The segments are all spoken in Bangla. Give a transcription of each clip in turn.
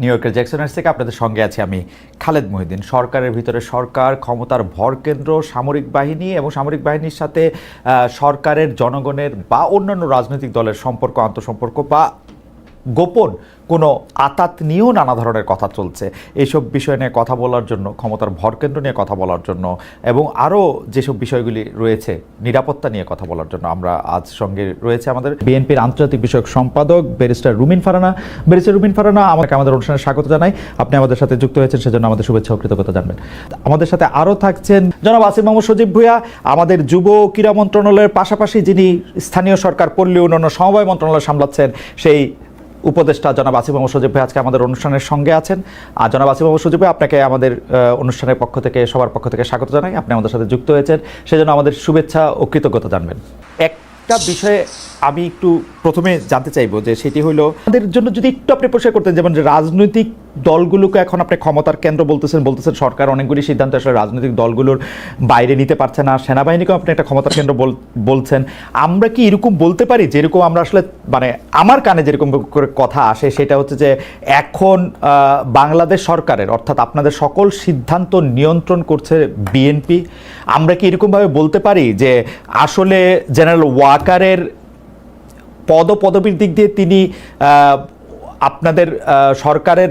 নিউ ইয়র্কের জ্যাকসনার্স থেকে আপনাদের সঙ্গে আছি আমি খালেদ মহিদিন সরকারের ভিতরে সরকার, ক্ষমতার ভরকেন্দ্র সামরিক বাহিনী এবং সামরিক বাহিনীর সাথে সরকারের, জনগণের বা অন্যান্য রাজনৈতিক দলের সম্পর্ক, আন্তঃসম্পর্ক বা গোপন কোনো আতাত নিয়েও নানা ধরনের কথা চলছে। এইসব বিষয় নিয়ে কথা বলার জন্য, ক্ষমতার ভরকেন্দ্র নিয়ে কথা বলার জন্য এবং আরও যেসব বিষয়গুলি রয়েছে, নিরাপত্তা নিয়ে কথা বলার জন্য আমরা আজ সঙ্গে রয়েছে আমাদের বিএনপির আন্তর্জাতিক বিষয়ক সম্পাদক ব্যারিস্টার রুমিন ফারানা। ব্যারিস্টার রুমিন ফারানা, আমাকে আমাদের অনুষ্ঠানে স্বাগত জানাই। আপনি আমাদের সাথে যুক্ত হয়েছেন, সেজন্য আমাদের শুভেচ্ছা ও কৃতজ্ঞতা জানবেন। আমাদের সাথে আরও থাকছেন জনাব আসিম মোহাম্মদ সজীব ভুইয়া, আমাদের যুব ক্রীড়া মন্ত্রণালয়ের পাশাপাশি যিনি স্থানীয় সরকার পল্লী উন্নয়ন সমবায় মন্ত্রণালয় সামলাচ্ছেন, সেই উপদেষ্টা জনাব আসিফ মোহাম্মদ সজীব ভাই আজকে আমাদের অনুষ্ঠানের সঙ্গে আছেন। আর জনাব আসিফ মোহাম্মদ সজীব ভাই, আপনাকে আমাদের অনুষ্ঠানের পক্ষ থেকে, সবার পক্ষ থেকে স্বাগত জানাই। আপনি আমাদের সাথে যুক্ত হয়েছেন। সেজন্য আমাদের শুভেচ্ছা ও কৃতজ্ঞতা জানবেন। একটা বিষয়ে আমি একটু প্রথমে জানতে চাইব যে সেটি হলো, আমাদের জন্য যদি একটু আপনি পরিষ্কার করতেন, যেমন রাজনৈতিক দলগুলোকে এখন আপনি ক্ষমতার কেন্দ্র বলতেছেন বলতেছেন সরকার অনেকগুলি সিদ্ধান্ত আসলে রাজনৈতিক দলগুলোর বাইরে নিতে পারছে না, সেনাবাহিনীকেও আপনি একটা ক্ষমতার কেন্দ্র বল- বলছেন। আমরা কি এরকম বলতে পারি যেরকম আমরা আসলে মানে আমার কানে যেরকম করে কথা আসে সেটা হচ্ছে যে এখন বাংলাদেশ সরকারের অর্থাৎ আপনাদের সকল সিদ্ধান্ত নিয়ন্ত্রণ করছে বিএনপি। আমরা কি এরকমভাবে বলতে পারি যে আসলে জেনারেল ওয়াকারের পদ পদবীর দিক দিয়ে তিনি আপনাদের সরকারের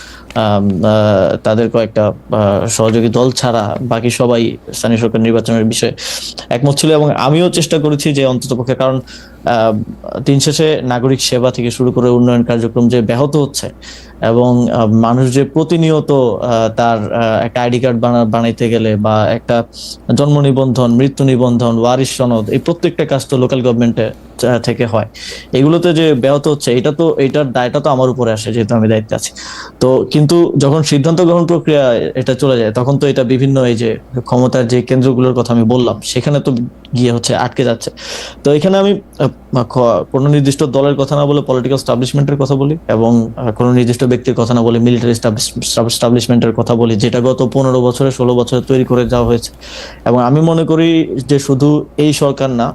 তাদের কয়েকটা সহযোগী দল ছাড়া বাকি সবাই স্থানীয় সরকার নির্বাচনের বিষয়ে একমত ছিল এবং আমিও চেষ্টা করেছি যে অন্ততপক্ষে কারণ আহ, দিন শেষে নাগরিক সেবা থেকে শুরু করে উন্নয়ন কার্যক্রম যে ব্যাহত হচ্ছে এবং মানুষ যে প্রতিনিয়ত তার একটা আইডি কার্ড বানাইতে গেলে বা একটা জন্ম নিবন্ধন, মৃত্যু নিবন্ধন, ওয়ারিশ সনদ, এই প্রত্যেকটা কাজ তো লোকাল গভর্নমেন্টে থেকে হয়। এগুলোতে যে ব্যাহত হচ্ছে, এটা তো, এটার দায়টা তো আমার উপরে আসে যেহেতু আমি দায়িত্বে আছি। তো কিন্তু যখন সিদ্ধান্ত গ্রহণ প্রক্রিয়া এটা চলে যায়, তখন তো এটা বিভিন্ন এই যে ক্ষমতার যে কেন্দ্রগুলোর কথা আমি বললাম, সেখানে তো গিয়ে হচ্ছে আটকে যাচ্ছে। তো এখানে আমি কোনো নির্দিষ্ট দলের কথা না বলে পলিটিক্যাল স্টাবলিশমেন্টের কথা বলি এবং কোনো নির্দিষ্ট ব্যক্তির কথা না বলে মিলিটারি স্টাবলিশমেন্টের কথা বলি, যেটা গত পনেরো বছরে, ষোলো বছরে তৈরি করে যাওয়া হয়েছে। এবং আমি মনে করি যে শুধু এই সরকার না,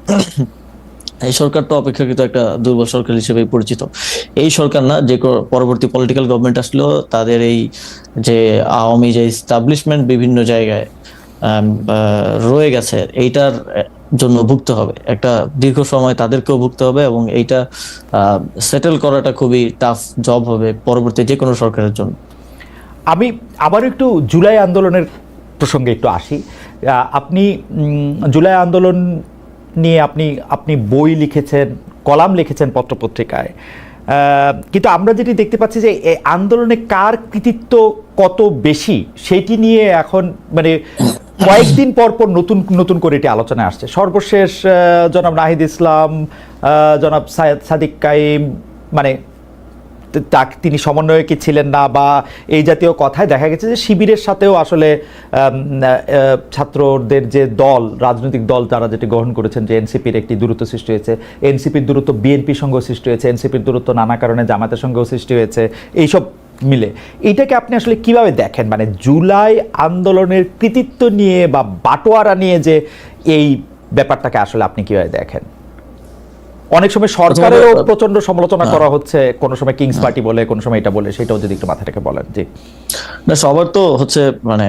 এই সরকার তো অপেক্ষাকৃত একটা দুর্বল সরকার হিসেবে পরিচিত। এই সরকার না, যে পরবর্তী পলিটিক্যাল গভর্নমেন্ট আসলেও তাদের এই যে আওয়ামী যে স্টাবলিশমেন্ট বিভিন্ন জায়গায় রয়ে গেছে, এইটার জন্য ভুগতে হবে। একটা দীর্ঘ সময় তাদেরকেও ভুগতে হবে এবং এইটা সেটেল করাটা খুবই টাফ জব হবে পরবর্তী যে কোনো সরকারের জন্য। আমি আবার একটু জুলাই আন্দোলনের প্রসঙ্গে একটু আসি। আপনি জুলাই আন্দোলন নিয়ে আপনি আপনি বই লিখেছেন, কলাম লিখেছেন পত্রপত্রিকায়। কিন্তু আমরা যেটি দেখতে পাচ্ছি যে আন্দোলনে কার কৃতিত্ব কত বেশি, সেটি নিয়ে এখন মানে কয়েকদিন পর পর নতুন নতুন করে এটি আলোচনায় আসছে। সর্বশেষ জনাব নাহিদ ইসলাম জনাব সাদিক কাইম মানে তা- তিনি সমন্বয়কে ছিলেন না বা এই জাতীয় কথায় দেখা গেছে যে শিবিরের সাথেও আসলে ছাত্রদের যে দল, রাজনৈতিক দল তারা যেটি গ্রহণ করেছেন যে এনসিপির একটি দূরত্ব সৃষ্টি হয়েছে, এনসিপির দূরত্ব বিএনপির সঙ্গেও সৃষ্টি হয়েছে, এনসিপির দূরত্ব নানা কারণে জামাতের সঙ্গেও সৃষ্টি হয়েছে, এইসব মিলে। এটাকে আপনি আসলে কীভাবে দেখেন? মানে জুলাই আন্দোলনের কৃতিত্ব নিয়ে বা বাটোয়ারা নিয়ে যে এই ব্যাপারটাকে আসলে আপনি কীভাবে দেখেন? অনেক সময় সরকারেরও প্রচণ্ড সমালোচনা করা হচ্ছে কোন সময় কিংস পার্টি বলে কোন সময় এটা বলে সেটাও যদি একটু মাথা রেখে বলেন জি। না সবার তো হচ্ছে মানে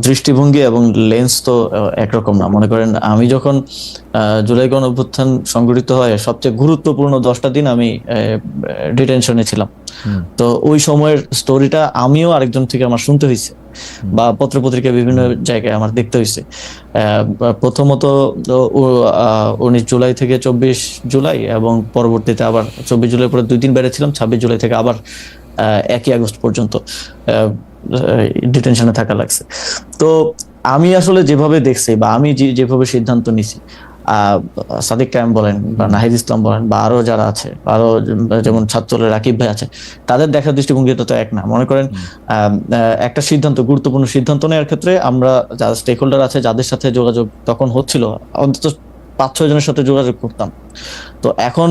দৃষ্টিভঙ্গি এবং লেন্স তো একরকম না। মনে করেন আমি যখন আহ, জুলাই গণ অভ্যুত্থান সংগঠিত হয় সবচেয়ে গুরুত্বপূর্ণ দশটা দিন আমি ডিটেনশনে ছিলাম। তো ওই সময়ের স্টোরিটা আমিও আরেকজন থেকে আমার শুনতে হয়েছে বা পত্রপত্রিকা বিভিন্ন জায়গায় আমার দেখতে হয়েছে প্রথমত উনিশ জুলাই থেকে চব্বিশ জুলাই এবং পরবর্তীতে আবার চব্বিশ জুলাই পরে দুই দিন বেড়েছিলাম ছাব্বিশ জুলাই থেকে আবার একই আগস্ট পর্যন্ত ডিটেনশনে থাকা লাগছে। তো আমি আসলে যেভাবে দেখছি বা আমি যেভাবে সিদ্ধান্ত নিছি সাদিক কায়েম বলেন বা নাহিদ ইসলাম বলেন বা আরও যারা আছে আরও যেমন ছাত্রলের রাকিব ভাই আছে তাদের দেখার দৃষ্টিভঙ্গিটা তো এক না। মনে করেন একটা সিদ্ধান্ত গুরুত্বপূর্ণ সিদ্ধান্ত নেওয়ার ক্ষেত্রে আমরা যারা স্টেক হোল্ডার আছে যাদের সাথে যোগাযোগ তখন হচ্ছিল অন্তত পাঁচ ছয় জনের সাথে যোগাযোগ করতাম। তো এখন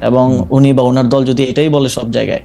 এবং উনি বা ওনার দল যদি এটাই বলে সব জায়গায়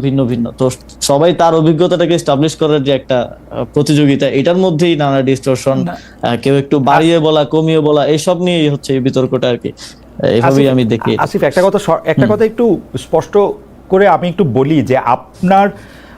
ভিন্ন ভিন্ন। তো সবাই তার অভিজ্ঞতাটাকে স্টাবলিশ করার যে একটা প্রতিযোগিতা এটার মধ্যেই নানা ডিস্টরশন কেউ একটু বাড়িয়ে বলা কমিয়ে বলা এইসব নিয়েই হচ্ছে এই বিতর্কটা আর কি। এইভাবেই আমি দেখি আসিফ একটা কথা একটা কথা একটু স্পষ্ট করে আমি একটু বলি যে আপনার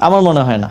আমার মনে হয় না।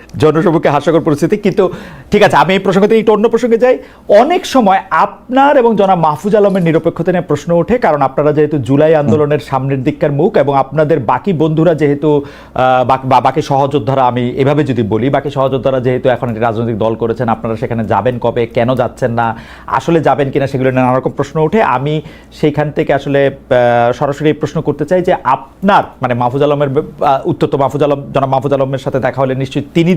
জনসম্মুখে হাস্যকর পরিস্থিতি। কিন্তু ঠিক আছে, আমি এই প্রসঙ্গ থেকে একটু অন্য প্রসঙ্গে যাই। অনেক সময় আপনার এবং জনাব মাহফুজ আলমের নিরপেক্ষতা নিয়ে প্রশ্ন ওঠে, কারণ আপনারা যেহেতু জুলাই আন্দোলনের সামনের দিককার মুখ এবং আপনাদের বাকি বন্ধুরা যেহেতু বা বাকি সহযোদ্ধারা, আমি এভাবে যদি বলি, বাকি সহযোদ্ধারা যেহেতু এখন একটি রাজনৈতিক দল করেছেন, আপনারা সেখানে যাবেন কবে, কেন যাচ্ছেন না, আসলে যাবেন কিনা সেগুলো নানা রকম প্রশ্ন ওঠে। আমি সেইখান থেকে আসলে সরাসরি প্রশ্ন করতে চাই যে আপনার মানে মাহফুজ আলমের উত্তর তো মাহফুজ আলম, জনাব মাহফুজ আলমের সাথে দেখা হলে নিশ্চয়ই তিনি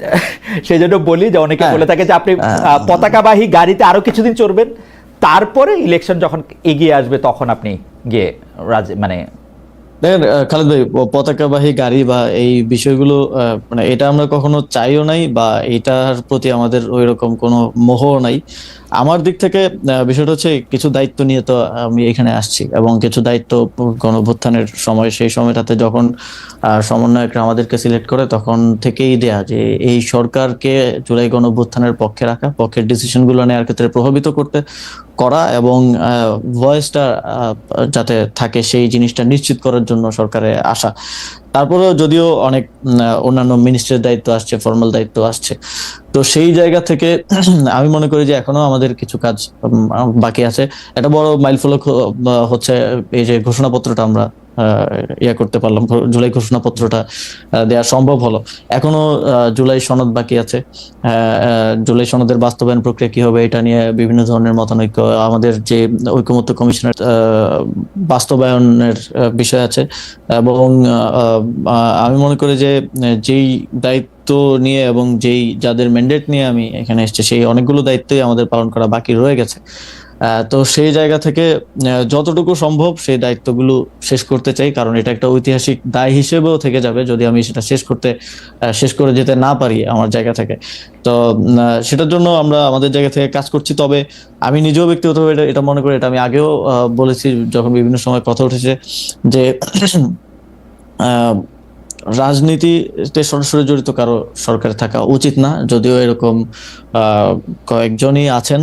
সেই জন্য বলি যে অনেকে হ্যাঁ। বলে থাকে যে আপনি পতাকাবাহী গাড়িতে আরও কিছুদিন চড়বেন তারপরে ইলেকশন যখন এগিয়ে আসবে তখন আপনি গিয়ে রাজ মানে দেখেন খালেদ ভাই পতাকাবাহী গাড়ি বা এই বিষয়গুলো আহ, মানে এটা আমরা কখনো চাইও নাই বা এটার প্রতি আমাদের ওই রকম কোনো মোহ নাই আমার দিক থেকে বিষয়টা হচ্ছে কিছু দায়িত্ব নিয়ে তো আমি এখানে আসছি এবং কিছু দায়িত্ব গণভ্যুত্থানের সময়, সেই সময়টাতে যখন সমন্বয়করা আমাদেরকে সিলেক্ট করে তখন থেকেই দেয়া যে এই সরকারকে জুলাই গণভ্যুত্থানের পক্ষে রাখা, পক্ষের ডিসিশনগুলো নেওয়ার ক্ষেত্রে প্রভাবিত করতে করা এবং ভয়েসটা যাতে থাকে সেই জিনিসটা নিশ্চিত করার জন্য সরকারে আসা। তারপরেও যদিও অনেক অন্যান্য মিনিস্ট্রির দায়িত্ব আসছে ফর্মাল দায়িত্ব আসছে। তো সেই জায়গা থেকে আমি মনে করি যে এখনও আমাদের কিছু কাজ বাকি আছে। একটা বড় মাইলফলক হচ্ছে এই যে ঘোষণাপত্রটা আমরা ইয়ে করতে পারলাম জুলাই ঘোষণাপত্রটা দেওয়া সম্ভব হলো। এখনও জুলাই সনদ বাকি আছে। জুলাই সনদের বাস্তবায়ন প্রক্রিয়া কি হবে এটা নিয়ে বিভিন্ন ধরনের মতানৈক্য, আমাদের যে ঐকমত্য কমিশনের বাস্তবায়নের বিষয় আছে। এবং আমি মনে করি যে, যেই দায়িত্ব নিয়ে এবং যেই যাদের ম্যান্ডেট নিয়ে আমি এখানে এসেছি, সেই অনেকগুলো দায়িত্বই আমাদের পালন করা বাকি রয়ে গেছে। তো সেই জায়গা থেকে যতটুকু সম্ভব সেই দায়িত্বগুলো শেষ করতে চাই, কারণ এটা একটা ঐতিহাসিক দায় হিসেবেও থেকে যাবে যদি আমি সেটা শেষ করতে শেষ করে যেতে না পারি আমার জায়গা থেকে। তো সেটার জন্য আমরা আমাদের জায়গা থেকে কাজ করছি। তবে আমি নিজেও ব্যক্তিগতভাবে এটা এটা মনে করি, এটা আমি আগেও বলেছি যখন বিভিন্ন সময় কথা উঠেছে যে রাজনীতিতে সরাসরি জড়িত কারও সরকার থাকা উচিত না যদিও এরকম কয়েকজনই আছেন।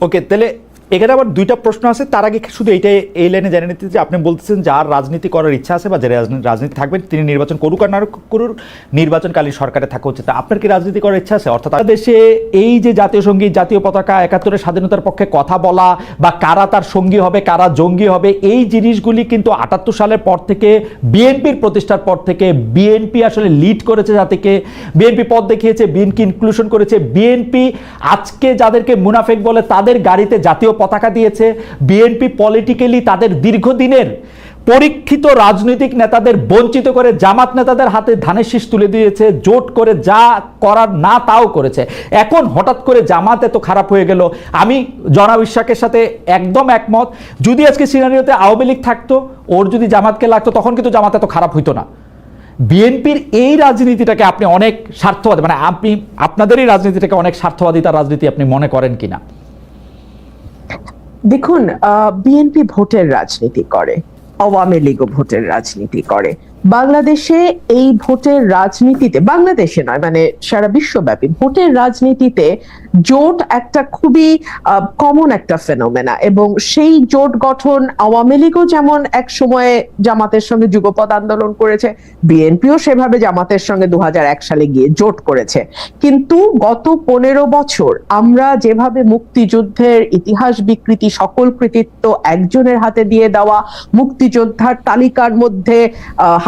ওকে তাহলে এখানে আবার দুইটা প্রশ্ন আছে। তার আগে শুধু এইটাই, এই লাইনে জেনে নিতে যে আপনি বলতেছেন যার রাজনীতি করার ইচ্ছা আছে বা যে রাজনীতি থাকবেন তিনি নির্বাচন করুক আর না করুক নির্বাচনকালীন সরকারে থাকা উচিত। আপনার কি রাজনীতি করার ইচ্ছা আছে? অর্থাৎ দেশে এই যে জাতীয় সংগীত, জাতীয় পতাকা একাত্তরের স্বাধীনতার পক্ষে কথা বলা বা কারা তার সঙ্গী হবে, কারা জঙ্গি হবে, এই জিনিসগুলি কিন্তু আটাত্তর সালের পর থেকে বিএনপির প্রতিষ্ঠার পর থেকে বিএনপি আসলে লিড করেছে জাতিকে। বিএনপি পদ দেখিয়েছে, বিএনপি ইনক্লুশন করেছে। বিএনপি আজকে যাদেরকে মুনাফেক বলে তাদের গাড়িতে জাতীয় পতাকা দিয়েছে। বিএনপি পলিটিক্যালি তাদের দীর্ঘদিনের পরীক্ষিত রাজনৈতিক নেতাদের বঞ্চিত করে জামাত নেতাদের হাতে ধানের শীষ তুলে দিয়েছে, জোট করে যা করার না তাও করেছে। এখন হঠাৎ করে জামাত এত খারাপ হয়ে গেল। আমি জনাব ইশাকের সাথে একদম একমত। যদি আজকে সিনারিওতে আওয়ামী লীগ থাকতো, ওর যদি জামাতকে লাগতো, তখন কিন্তু জামাত এত খারাপ হইতো না। বিএনপির এই রাজনীতিটাকে আপনি অনেক স্বার্থবাদী মানে আপনি আপনাদেরই রাজনীতিটাকে অনেক স্বার্থবাদী স্বার্থবাদিতার রাজনীতি আপনি মনে করেন কিনা? দেখুন বিএনপি ভোটের রাজনীতি করে আওয়ামী লীগও ভোটের রাজনীতি করে। বাংলাদেশে এই ভোটের রাজনীতিতে, বাংলাদেশে নয় মানে সারা বিশ্বব্যাপী ভোটের রাজনীতিতে জোট একটা খুবই কমন একটা ফেনোমেনা এবং সেই জোট গঠন আওয়ামী লীগও যেমন এক সময়ে জামাতের সঙ্গে যুগপৎ আন্দোলন করেছে, বিএনপিও সেভাবে জামাতের সঙ্গে দু হাজার এক সালে গিয়ে জোট করেছে। কিন্তু গত পনেরো বছর আমরা যেভাবে মুক্তিযুদ্ধের ইতিহাস বিকৃতি, সকল কৃতিত্ব একজনের হাতে দিয়ে দেওয়া, মুক্তিযোদ্ধার তালিকার মধ্যে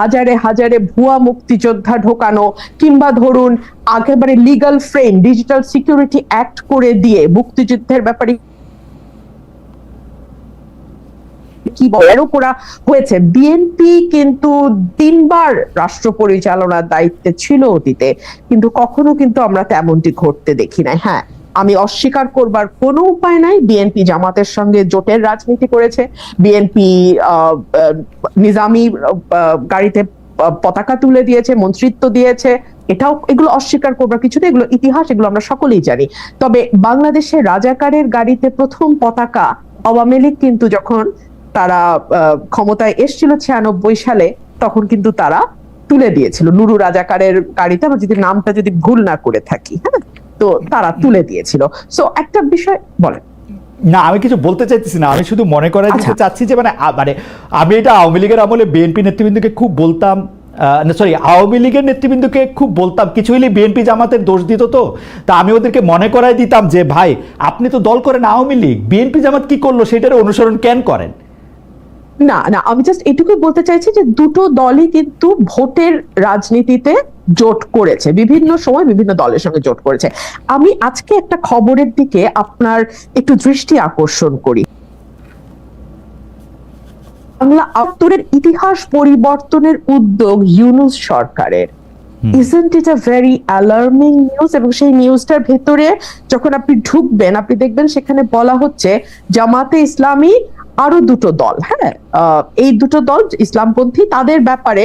হাজারে হাজারে ভুয়া মুক্তিযোদ্ধা ঢোকানো কিংবা ধরুন একেবারে legal frame digital security act করে দিয়ে মুক্তিযুদ্ধের ব্যাপারে কি বলেরও করা হয়েছে? বিএনপি কিন্তু তিনবার রাষ্ট্র পরিচালনার দায়িত্বে ছিল অতীতে, কিন্তু কখনো কিন্তু আমরা তেমনটি ঘটতে দেখি নাই। হ্যাঁ আমি অস্বীকার করবার কোনো উপায় নাই। বিএনপি জামাতের সঙ্গে জোটের রাজনীতি করেছে। বিএনপি নিজামি গাড়িতে পতাকা তুলে দিয়েছে, মন্ত্রিত্ব দিয়েছে। এটাও, এগুলো অস্বীকার করবার কিছু নেই। এগুলো ইতিহাস, এগুলো আমরা সকলেই জানি। তবে বাংলাদেশের রাজাকারের গাড়িতে প্রথম পতাকা আওয়ামী লীগ কিন্তু যখন তারা ক্ষমতায় এসেছিল ছিয়ানব্বই সালে, তখন কিন্তু তারা তুলে দিয়েছিল। নুরু রাজাকারের গাড়িতে আমরা যদি নামটা যদি ভুল না করে থাকি হ্যাঁ? তো তারা তুলে দিয়েছিল। সো একটা বিষয় বলেন। না আমি কিছু বলতে চাইতেছি না। আমি শুধু মনে করাই দিতে আচ্ছা। চাচ্ছি যে মানে মানে আমি এটা আওয়ামী লীগের আমলে বিএনপি নেতৃবৃন্দকে খুব বলতাম। সরি আওয়ামী লীগের নেতৃবৃন্দকে খুব বলতাম। কিছু হলে বিএনপি জামাতের দোষ দিত তো। তা আমি ওদেরকে মনে করাই দিতাম যে ভাই আপনি তো দল করেন আওয়ামী লীগ। বিএনপি জামাত কি করল সেটার অনুসরণ কেন করেন? না না আমি জাস্ট এটুকু বলতে চাইছি যে দুটো দলই কিন্তু ভোটের রাজনীতিতে জোট করেছে। বিভিন্ন সময় বিভিন্ন দলের সঙ্গে জোট করেছে। আমি আজকে একটা খবরের দিকে আপনার একটু দৃষ্টি আকর্ষণ করি। বাংলা আত্তরের ইতিহাস পরিবর্তনের উদ্যোগ ইউনুস সরকারের। Isn't it a very alarming news এবং সেই নিউজটার ভেতরে যখন আপনি ঢুকবেন আপনি দেখবেন সেখানে বলা হচ্ছে জামাতে ইসলামী আরও দুটো দল হ্যাঁ? এই দুটো দল ইসলামপন্থী তাদের ব্যাপারে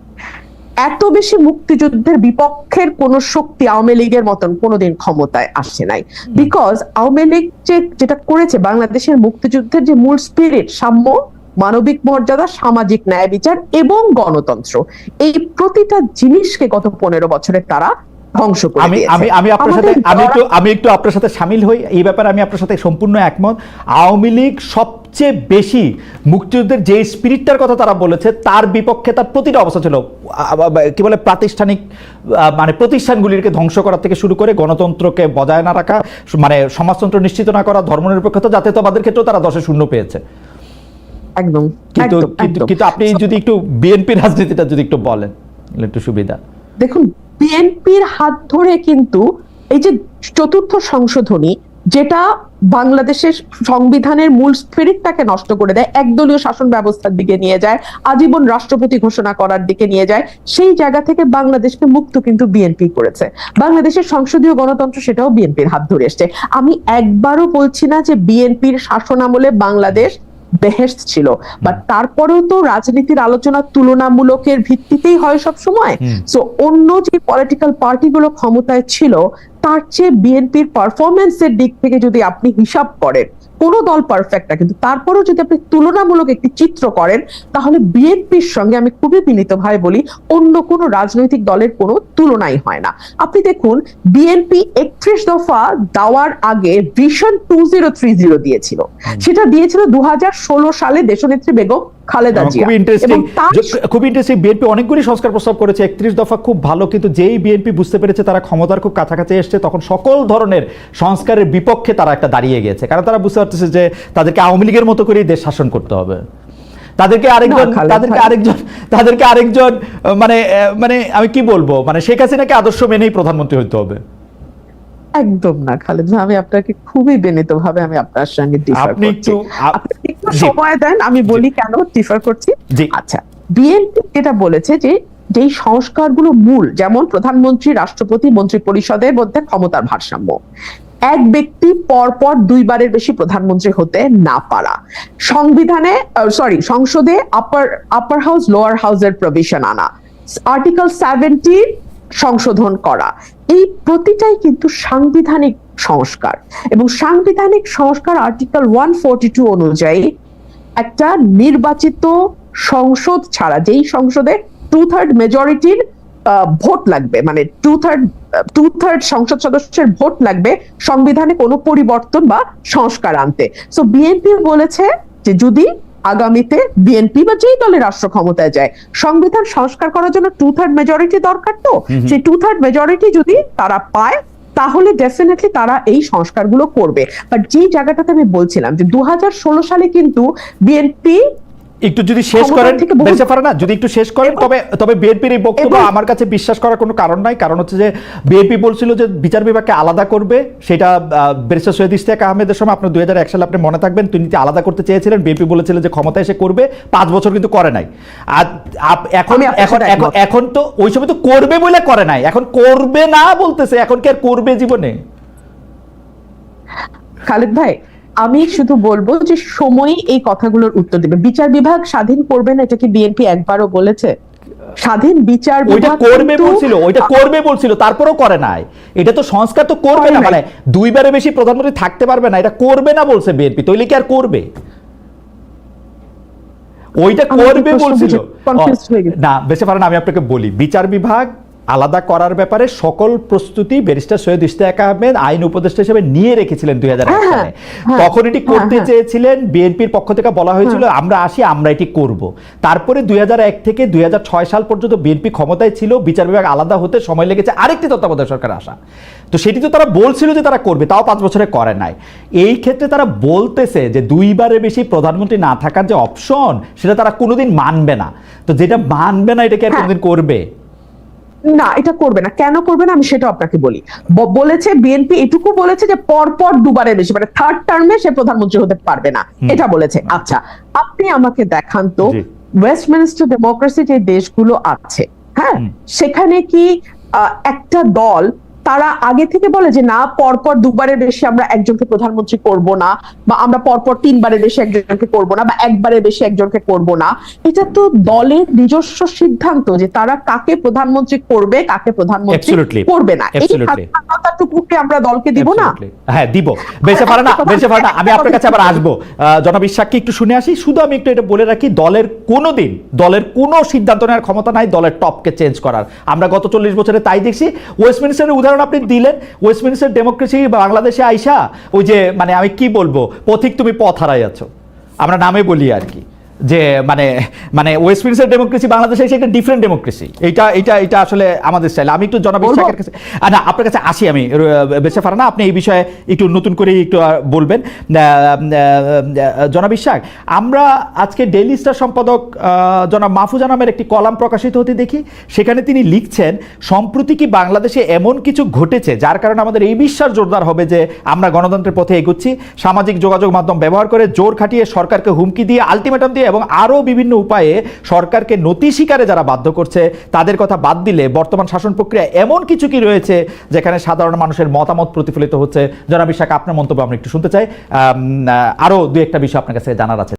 এত বেশি মুক্তিযুদ্ধের বিপক্ষের কোন শক্তি আওয়ামী লীগের মতন কোনোদিন ক্ষমতায় আসে নাই। বিকজ আওয়ামী লীগ যে যেটা করেছে বাংলাদেশের মুক্তিযুদ্ধের যে মূল স্পিরিট সাম্য মানবিক মর্যাদা সামাজিক ন্যায় বিচার এবং গণতন্ত্র এই প্রতিটা জিনিসকে গত পনেরো বছরে তারা ধ্বংস করে আমি আমি আমি আপনার সাথে আমি একটু আমি একটু আপনার সাথে সামিল হই এই ব্যাপারে আমি আপনার সাথে সম্পূর্ণ একমত। আওয়ামী লীগ সবচেয়ে বেশি মুক্তিযুদ্ধের যে স্পিরিটটার কথা তারা বলেছে তার বিপক্ষে তার প্রতিটা অবস্থা ছিল কি বলে প্রাতিষ্ঠানিক মানে প্রতিষ্ঠানগুলিকে ধ্বংস করা থেকে শুরু করে গণতন্ত্রকে বজায় না রাখা মানে সমাজতন্ত্র নিশ্চিত না করা ধর্মনিরপেক্ষতা জাতীয়তাবাদের ক্ষেত্রেও তারা দশে শূন্য পেয়েছে। একদম কিন্তু কিন্তু আপনি যদি একটু বিএনপি রাজনীতিটা যদি একটু বলেন একটু সুবিধা। দেখুন বিএনপির হাত ধরে কিন্তু এই যে চতুর্থ সংশোধনী যেটা বাংলাদেশের সংবিধানের মূল স্পিরিটটাকে নষ্ট করে দেয় একদলীয় শাসন ব্যবস্থার দিকে নিয়ে যায় আজীবন রাষ্ট্রপতি ঘোষণা করার দিকে নিয়ে যায় সেই জায়গা থেকে বাংলাদেশকে মুক্ত কিন্তু বিএনপি করেছে। বাংলাদেশের সংসদীয় গণতন্ত্র সেটাও বিএনপির হাত ধরে এসছে। আমি একবারও বলছি না যে বিএনপির শাসনামলে বাংলাদেশ বেহেস্ত ছিল বাট তারপরেও তো রাজনীতির আলোচনা তুলনামূলকের ভিত্তিতেই হয় সব সময়। সো অন্য যে পলিটিক্যাল পার্টিগুলো ক্ষমতায় ছিল তার চেয়ে বিএনপির পারফরমেন্সের দিক থেকে যদি আপনি হিসাব করেন কোনো দল পারফেক্ট না কিন্তু তারপরেও যদি আপনি তুলনামূলক একটি চিত্র করেন তাহলে বিএনপির সঙ্গে আমি খুবই বিনীতভাবে বলি অন্য কোনো রাজনৈতিক দলের কোনো তুলনাই হয় না। আপনি দেখুন বিএনপি একত্রিশ দফা দেওয়ার আগে vision two zero three zero দিয়েছিল। সেটা দিয়েছিল দু হাজার ষোলো সালে দেশনেত্রী বেগম খালেদা জিয়া। খুব ইন্টারেস্টিং খুব ইন্টারেস্টিং বিএনপি অনেকগুলি সংস্কার প্রস্তাব করেছে। একত্রিশ দফা খুব ভালো কিন্তু যেই বিএনপি বুঝতে পেরেছে তারা ক্ষমতার খুব কাছাকাছি এসছে তখন সকল ধরনের সংস্কারের বিপক্ষে তারা একটা দাঁড়িয়ে গেছে কারণ তারা বুঝতে পারতেছে যে তাদেরকে আওয়ামী লীগের মতো করেই দেশ শাসন করতে হবে। তাদেরকে আরেকজন তাদেরকে আরেকজন তাদেরকে আরেকজন মানে মানে আমি কি বলব? মানে শেখ হাসিনাকে আদর্শ মেনেই প্রধানমন্ত্রী হতে হবে। একদম না খালেদ আমি আপনাকে খুবই বিনীত ভাবে আমি আপনার সঙ্গে আপনি একটু সময় দেন আমি বলি কেন ডিফার করছি। আচ্ছা বিএনপি যেটা বলেছে যে যেই সংস্কারগুলো মূল যেমন প্রধানমন্ত্রী রাষ্ট্রপতি মন্ত্রী পরিষদের মধ্যে ক্ষমতার ভারসাম্য এক ব্যক্তি পরপর দুইবারের বেশি প্রধানমন্ত্রী হতে না পারা। সংবিধানে সরি সংসদে আপার আপার হাউস লোয়ার হাউসের প্রভিশন আনা। আর্টিকেল সেভেন্টি সংশোধন করা। এই প্রতিটাই কিন্তু সাংবিধানিক সংস্কার। এবং সাংবিধানিক সংস্কার আর্টিকেল ওয়ান ফোরটি টু অনুযায়ী একটা নির্বাচিত সংসদ ছাড়া যেই সংসদে টু থার্ড মেজরিটির ভোট লাগবে মানে টু থার্ড টু থার্ড সংসদ সদস্যের ভোট লাগবে সংবিধানে কোনো পরিবর্তন বা সংস্কার আনতে। সো বিএনপি বলেছে যে যদি আগামীতে বিএনপি বা যেই দলের রাষ্ট্র ক্ষমতায় যায় সংবিধান সংস্কার করার জন্য টু থার্ড মেজরিটি দরকার তো? সেই টু থার্ড মেজরিটি যদি তারা পায় তাহলে ডেফিনেটলি তারা এই সংস্কারগুলো করবে। বাট যেই জায়গাটাতে আমি বলছিলাম যে দু হাজার ষোলো সালে কিন্তু বিএনপি একটু যদি শেষ করেন বেঁচে পারে না। যদি একটু শেষ করেন তবে তবে বিএনপির এই বক্তব্য আমার কাছে বিশ্বাস করার কোনো কারণ নাই। কারণ হচ্ছে যে বিএনপি বলছিল যে বিচার বিভাগকে আলাদা করবে। সেটা ব্যারিস্টার সৈয়দ ইশতিয়াক আহমেদের সময় আপনার দুই সালে আপনি মনে থাকবেন তিনি যে আলাদা করতে চেয়েছিলেন বিএনপি বলেছিলেন যে ক্ষমতা এসে করবে। পাঁচ বছর কিন্তু করে নাই। আর এখন এখন এখন তো ওই সময় তো করবে বলে করে নাই। এখন করবে না বলতেছে এখন কি আর করবে জীবনে? খালেদ ভাই আমি শুধু বলব যে সময়ই এই কথাগুলোর উত্তর দেবে। বিচার বিভাগ স্বাধীন করবে না এটা কি বিএনপি একবারও বলেছে? স্বাধীন বিচার ওইটা করবে বলছিল ওইটা করবে বলছিল তারপরেও করে নাই। এটা তো সংস্কার তো করবে না মানে দুইবারে বেশি প্রধানমন্ত্রী থাকতে পারবে না এটা করবে না বলছে বিএনপি তৈলি কি আর করবে? ওইটা করবে বলছিল। না বেশি পারেন আমি আপনাকে বলি বিচার বিভাগ আলাদা করার ব্যাপারে সকল প্রস্তুতি ব্যারিস্টার সৈয়দ ইশতিয়াক আহমেদ আইন উপদেষ্টা হিসেবে নিয়ে রেখেছিলেন দুই হাজার হ্যাঁ, সালে। হ্যাঁ, তখন এটি করতে হ্যাঁ। চেয়েছিলেন বিএনপির পক্ষ থেকে বলা হয়েছিল আমরা আসি আমরা এটি করব। তারপরে দুই হাজার এক থেকে দুই হাজার ছয় সাল পর্যন্ত বিএনপি ক্ষমতায় ছিল বিচার বিভাগ আলাদা হতে সময় লেগেছে আরেকটি তত্ত্বাবধায়ক সরকার আসা। তো সেটি তো তারা বলছিল যে তারা করবে তাও পাঁচ বছরে করে নাই। এই ক্ষেত্রে তারা বলতেছে যে দুইবারের বেশি প্রধানমন্ত্রী না থাকার যে অপশন সেটা তারা কোনোদিন মানবে না। তো যেটা মানবে না এটাকে আর হ্যাঁ। কোনোদিন করবে? না এটা করবে না। কেন করবে না আমি সেটা আপনাকে বলি। বলেছে বিএনপি এটুকু বলেছে যে পরপর দুবারের বেশি মানে থার্ড টার্মে সে প্রধানমন্ত্রী হতে পারবে না। এটা বলেছে। আচ্ছা আপনি আমাকে দেখান তো ওয়েস্ট ওয়েস্টমিনিস্টার ডেমোক্রেসি যে দেশগুলো আছে হ্যাঁ? সেখানে কি আহ, একটা দল তারা আগে থেকে বলে যে না পরপর দুবারের বেশি আমরা একজনকে প্রধানমন্ত্রী করব না বা আমরা পরপর তিনবারের বেশি একজনকে করব না বা একবারের বেশি একজনকে করব না। এটা তো দলের নিজস্ব সিদ্ধান্ত যে তারা কাকে প্রধানমন্ত্রী করবে কাকে প্রধানমন্ত্রী করবে না। এই স্বাধীনতাটুকুকে আমরা দলকে দিব না? হ্যাঁ দিব। বেঁচে পারে না বেঁচে পারে না। আমি আপনার কাছে আবার আসব। জনাব ইশাককে একটু শুনে আসি। শুধু আমি একটু এটা বলে রাখি দলের কোনো দিন দলের কোনো সিদ্ধান্ত নেওয়ার ক্ষমতা নাই দলের টপকে চেঞ্জ করার। আমরা গত চল্লিশ বছরে তাই দেখছি ওয়েস্টমিনিস্টারের উদাহরণ আপনি দিলেন ওয়েস্টমিনিস্টার ডেমোক্রেসি বাংলাদেশে আইসা, ওই যে মানে আমি কি বলব, পথিক তুমি পথ হারাই আছো আমরা নামে বলি আর কি। যে মানে মানে ওয়েস্টমিনিস্টার ডেমোক্রেসি বাংলাদেশে এসে একটা ডিফারেন্ট ডেমোক্রেসি এটা এটা এটা আসলে আমাদের স্টাইল আমি একটু জনাব? কাছে না আপনার কাছে আসি আমি। বেঁচে ফারানা আপনি এই বিষয়ে একটু নতুন করে একটু বলবেন। জনাব আমরা আজকে ডেইলি স্টার সম্পাদক জনাব মাহফুজা নামের একটি কলাম প্রকাশিত হতে দেখি। সেখানে তিনি লিখছেন সম্প্রতি কি বাংলাদেশে এমন কিছু ঘটেছে যার কারণে আমাদের এই বিশ্বাস জোরদার হবে যে আমরা গণতন্ত্রের পথে এগুচ্ছি? সামাজিক যোগাযোগ মাধ্যম ব্যবহার করে জোর খাটিয়ে সরকারকে হুমকি দিয়ে আলটিমেটাম দিয়ে এবং আরও বিভিন্ন উপায়ে সরকারকে নতি স্বীকারে যারা বাধ্য করছে, তাদের কথা বাদ দিলে বর্তমান শাসন প্রক্রিয়া এমন কিছু কি রয়েছে যেখানে সাধারণ মানুষের মতামত প্রতিফলিত হচ্ছে? জনাব ইশাক, আপনার মন্তব্য আমরা একটু শুনতে চাই। আরও দু একটা বিষয় আপনার কাছে জানার আছে।